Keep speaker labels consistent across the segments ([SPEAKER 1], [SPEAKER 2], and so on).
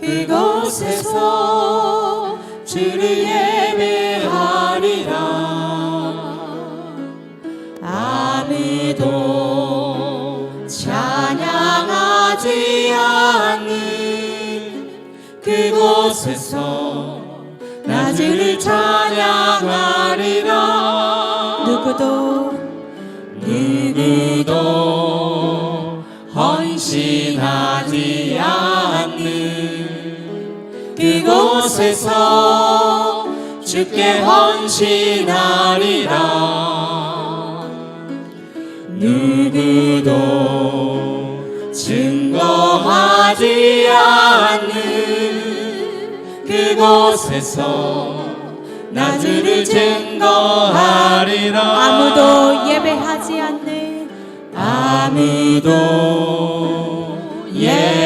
[SPEAKER 1] 그곳에서 주를 예배하리라. 아무도 찬양하지 않는 그곳에서 나 주를 찬양하리라.
[SPEAKER 2] 누구도
[SPEAKER 1] 누구도 헌신하지 않는 그곳에서 주께 헌신하리라. 누구도 증거하지 않는 그곳에서 나 주를 증거하리라.
[SPEAKER 2] 아무도 예배하지 않는
[SPEAKER 1] 아무도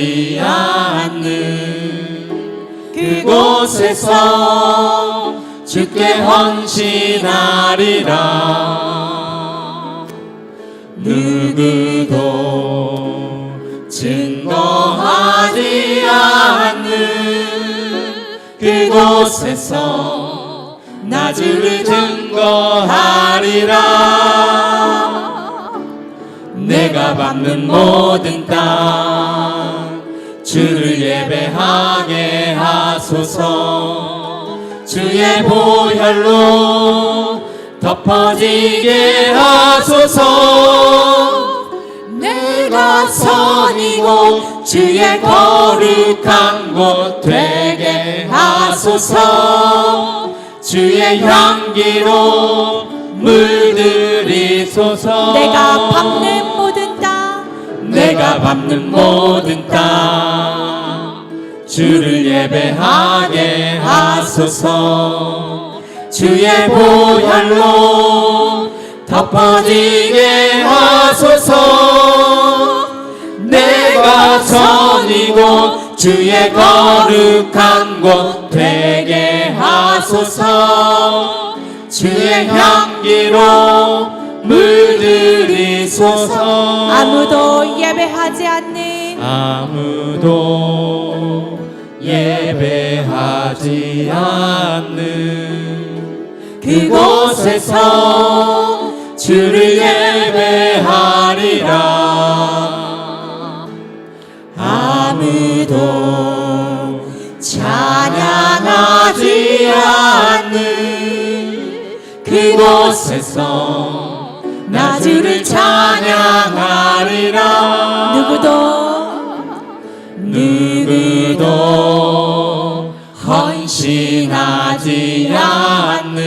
[SPEAKER 2] 헌신하지 않는
[SPEAKER 1] 그곳에서 주께 헌신하리라. 누구도 증거하지 않는 그곳에서 나 주를 증거하리라. 내가 밟는 모든 땅 주를 예배하게 하소서. 주의 보혈로 덮어지게 하소서. 내가 선이고 주의 거룩한 곳 되게 하소서. 주의 향기로 물들이소서.
[SPEAKER 2] 내가 밟는
[SPEAKER 1] 내가 밟는 모든 땅 주를 예배하게 하소서. 주의 보혈로 덮어지게 하소서. 내가 전이고 주의 거룩한 곳 되게 하소서. 주의 향기로 물들이소서.
[SPEAKER 2] 아무도 하지 않는
[SPEAKER 1] 아무도 예배하지 않는 그곳에서 주를 예배하리라. 아무도 찬양하지 않는 그곳에서 나 주를 찬양하리라.
[SPEAKER 2] 누구도
[SPEAKER 1] 누구도 헌신하지 않는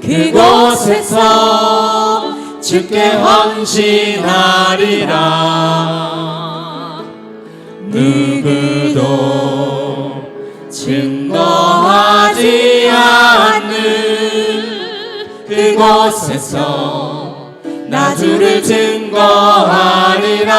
[SPEAKER 1] 그곳에서 주께 헌신하리라. 누구 곳에서 나 주를 증거하리라.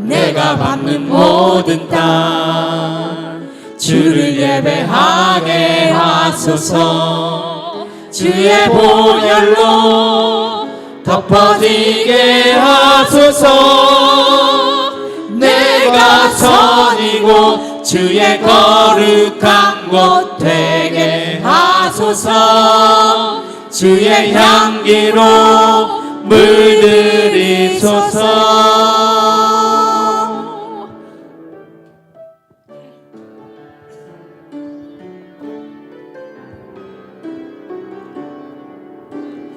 [SPEAKER 1] 내가 밟는 모든 땅 주를 예배하게 하소서. 주의 보혈로 덮어지게 하소서. 내가 선이고 주의 거룩한 곳 되게 하소서 주의 향기로 물들이소서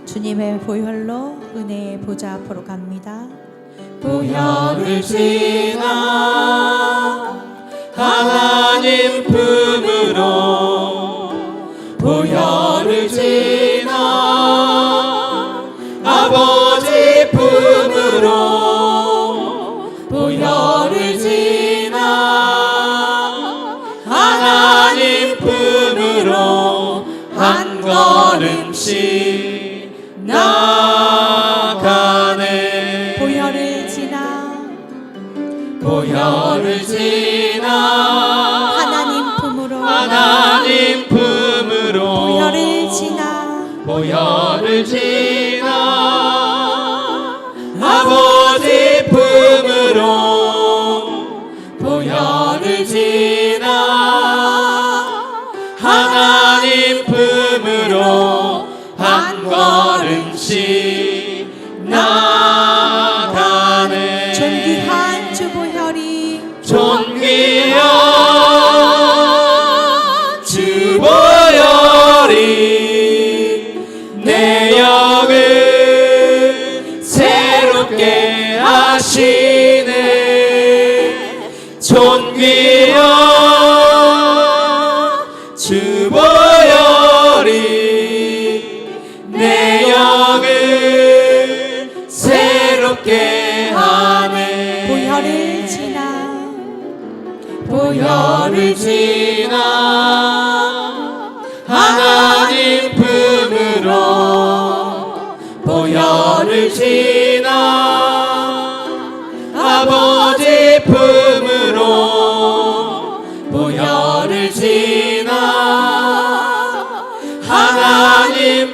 [SPEAKER 2] 주님의 보혈로 은혜의 보좌 앞으로 갑니다.
[SPEAKER 1] 보혈을 지나 하나님 품
[SPEAKER 2] Namaste. 주보혈이
[SPEAKER 1] 내 영을 새롭게 하네. 보혈을
[SPEAKER 2] 지나
[SPEAKER 1] 보혈을 지나 하나님 품으로 보혈을 지나 아버지 품으로 보혈을 지나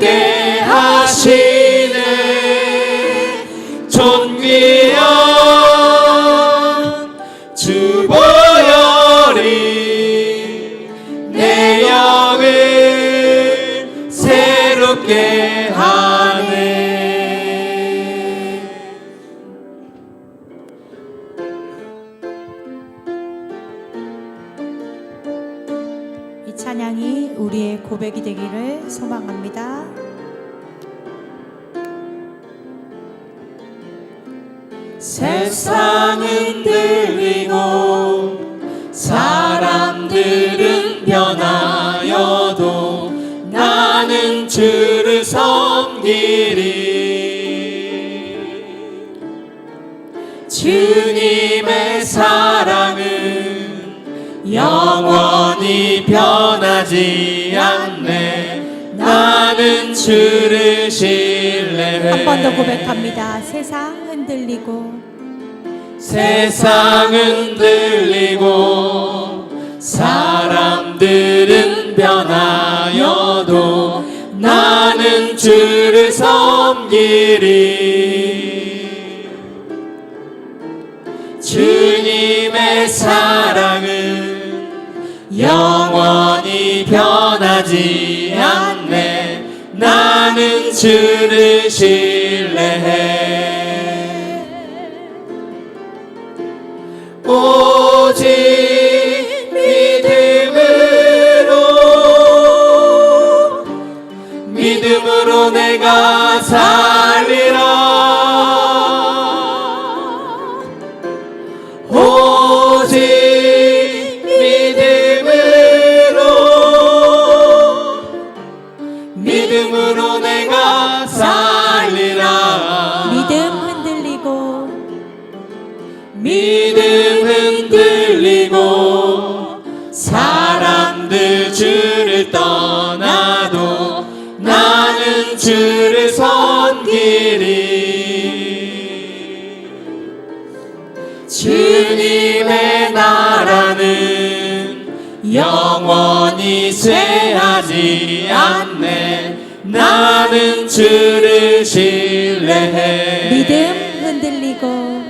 [SPEAKER 2] 새롭게
[SPEAKER 1] 하시
[SPEAKER 2] 고백이 되기를 소망합니다.
[SPEAKER 1] 세상은 들리고 사람들은 변하여도 나는 주를 섬기리 주님의 사랑은 영원히 변하지 않네. 나는 주를 신뢰해
[SPEAKER 2] 한 번 더 고백합니다. 세상 흔들리고.
[SPEAKER 1] 세상은 들리고. 사람들은 변하여도 나는 주를 섬기리. 주님의 사랑은 영원히 변하지 않네. 나는 주를 신 주님의 나라는 영원히 쇠하지 않네. 나는 주를 신뢰해.
[SPEAKER 2] 믿음 흔들리고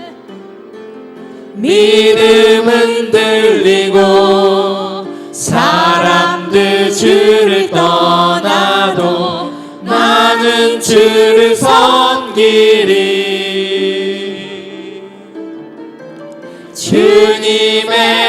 [SPEAKER 1] 믿음 흔들리고 사람들 주를 떠나도 나는 주를 섬 주님의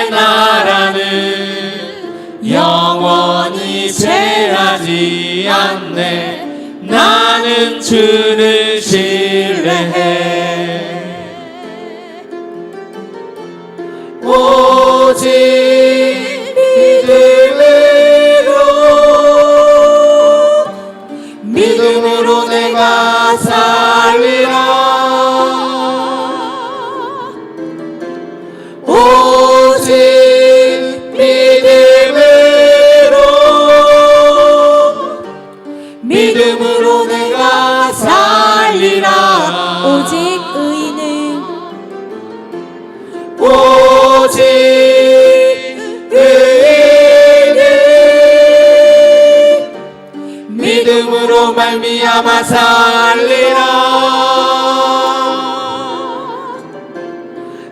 [SPEAKER 1] 살리라.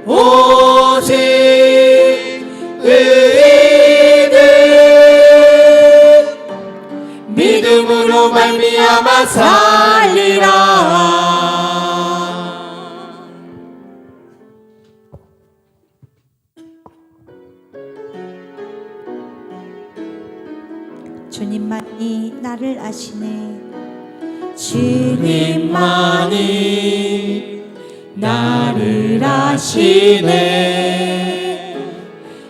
[SPEAKER 1] 오직
[SPEAKER 2] 의인은
[SPEAKER 1] 믿음으로 말미암아 살리라.
[SPEAKER 2] 주님만이 나를 아시네
[SPEAKER 1] 주님만이 나를 아시네.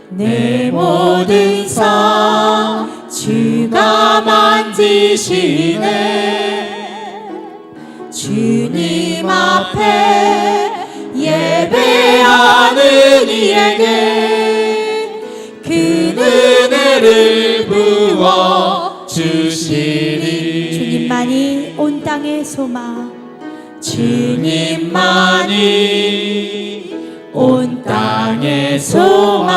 [SPEAKER 1] 내 모든 삶 주가 만지시네. 주님 앞에 예배하는 이에게 그 은혜를 부어 주시리
[SPEAKER 2] 주님만이 온 땅의 소망.
[SPEAKER 1] 주님만이 온 땅의 소망.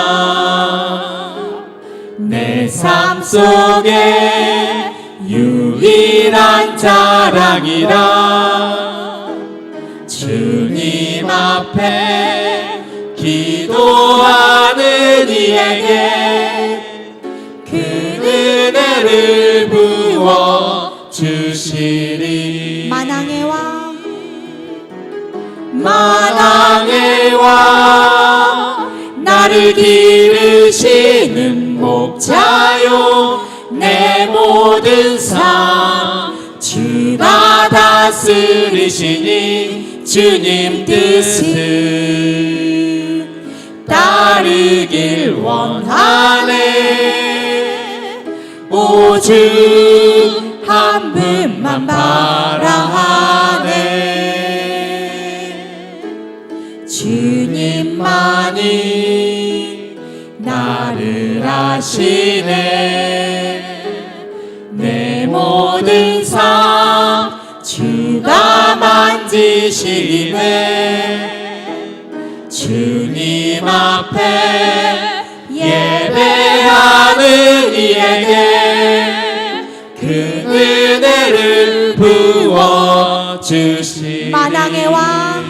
[SPEAKER 1] 내 삶 속에 유일한 자랑이라. 주님 앞에 기도하는 이에게 그 은혜를 부어 주시리.
[SPEAKER 2] 만왕의 왕
[SPEAKER 1] 만왕의 왕 나를 기르시는 목자요 내 모든 삶 주가 다스리시니 주님 뜻을 따르길 원하네. 오직 한 분만 바라하네. 주님만이 나를 아시네. 내 모든 삶 주가 만지시네. 주님 앞에 예배하는 이에게 주시니.
[SPEAKER 2] 만왕의 왕.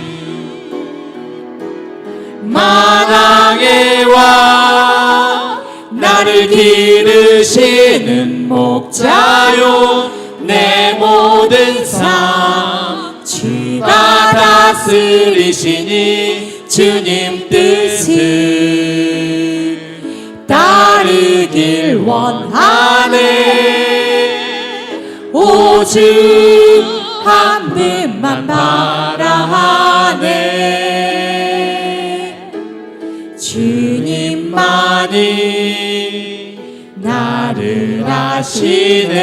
[SPEAKER 1] 만왕의 왕. 나를 기르시는 목자요. 내 모든 삶 주가 다스리시니 주님 뜻을 따르길 원하네. 오직 한 분만 바라하네. 주님만이 나를 아시네.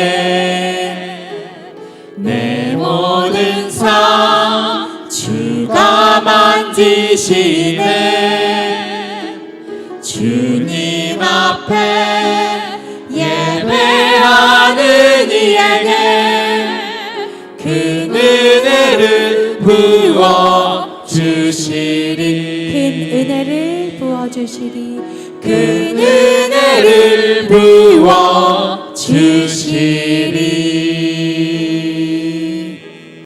[SPEAKER 1] 내 모든 삶 주가 만지시네. 주님 앞에
[SPEAKER 2] 은혜를 부어주시리.
[SPEAKER 1] 그 은혜를 부어 주시리